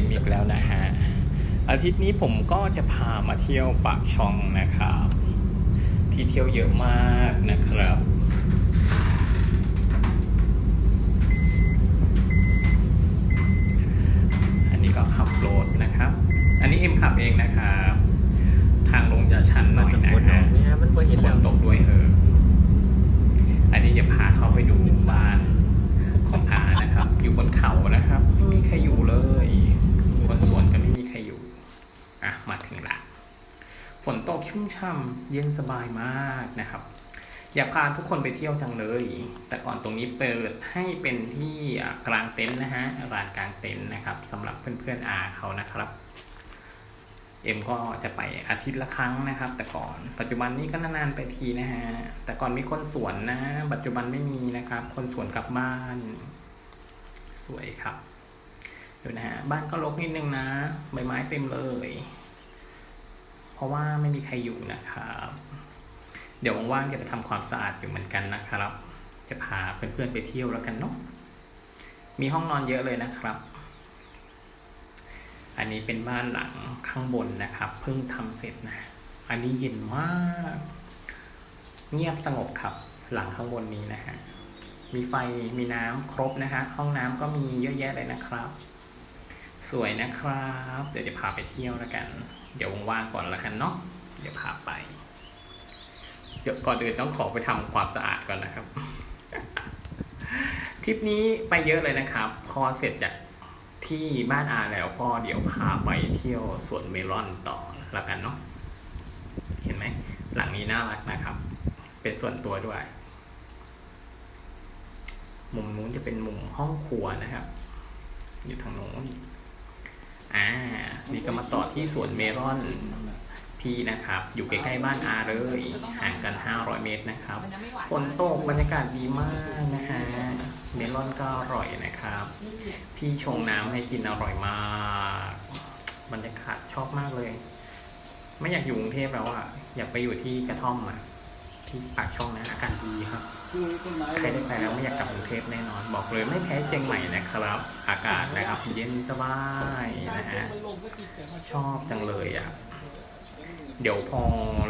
อ็มอีกแล้วนะฮะ อาทิตย์นี้ผมก็จะพามาเที่ยวปากช่องนะครับ ที่เที่ยวเยอะมากนะครับอันนี้ก็ขับรถนะครับ อันนี้เอ็มขับเองนะครับ ทางลงจะชันหน่อยนะคนฮะเนี่ยมันบ่เห็นฝแล้นวตกด้วยเหอะอันนี้จะพาเขาไปดูบ้านของอานะครับ อยู่บนเขานะครับ ไม่มีใครอยู่เลย คนสวนก็ไม่มีใครอยู่ อะ มาถึงละฝนตกชุ่มช่ำเย็นสบายมากนะครับ อยากพาทุกคนไปเที่ยวจังเลย แต่ก่อนตรงนี้เปิดให้เป็นที่กลางเต็นท์นะฮะร้านกลางเต็นท์นะครับสำหรับเพื่อนๆอาเขานะครับเอ็มก็จะไปอาทิตย์ละครั้งนะครับ แต่ก่อนปัจจุบันนี้ก็นานๆไปทีนะฮะแต่ก่อนมีคนสวนนะ ปัจจุบันไม่มีนะครับ คนสวนกลับบ้าน สวยครับดูนะฮะบ้านก็รกนิดนึงนะ ใบไม้เต็มเลย ราะว่าไม่มีใครอยู่นะครับเดี๋ยวว่างๆจะไปทำความสะอาดอยู่เหมือนกันนะครับ จะพาเพื่อนๆไปเที่ยวแล้วกันเนาะมีห้องนอนเยอะเลยนะครับ อันนี้เป็นบ้านหลังข้างบนนะครับ เพิ่งทำเสร็จนะ อันนี้เย็นมากเงียบสงบครับ หลังข้างบนนี้นะฮะมีไฟมีน้ำครบนะฮะห้องน้ำก็มีเยอะแยะเลยนะครับ สวยนะครับ เดี๋ยวจะพาไปเที่ยวแล้วกัน เดี๋ยวว่างๆก่อนแล้วกันเนาะเดี๋ยวพาไป เดี๋ยวก่อนอื่นต้องขอไปทำความสะอาดก่อนนะครับ ทริปนี้ไปเยอะเลยนะครับ พอเสร็จจากที่บ้านอาแล้วก็เดี๋ยวพาไปเที่ยวสวนเมลอนต่อแล้วกันเนาะเห็นไหมหลังนี้น่ารักนะครับ เป็นส่วนตัวด้วย มุมนู้นจะเป็นมุมห้องครัวนะครับ อยู่ทางโน้น อ่า นี่ก็มาต่อที่สวนเมลอนพี่นะครับ อยู่ใกล้ๆบ้านอาเลย ห่างกัน 500 เมตรนะครับ ฝนตกบรรยากาศดีมากนะฮะ เมลอนก็อร่อยนะครับ พี่ชงน้ำให้กินอร่อยมาก บรรยากาศชอบมากเลย ไม่อยากอยู่กรุงเทพแล้วอะอยากไปอยู่ที่กระท่อมอะ ที่ปากช่องนะอากาศดีครับใครได้ไปแล้วไม่อยากกลับกรุงเทพแน่นอน บอกเลยไม่แพ้เชียงใหม่นะครับ อากาศนะครับ เย็นสบายนะฮะชอบจังเลยอะเดี๋ยวพอ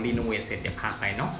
รีโนเวทเสร็จเดี๋ยวพาไปเนาะ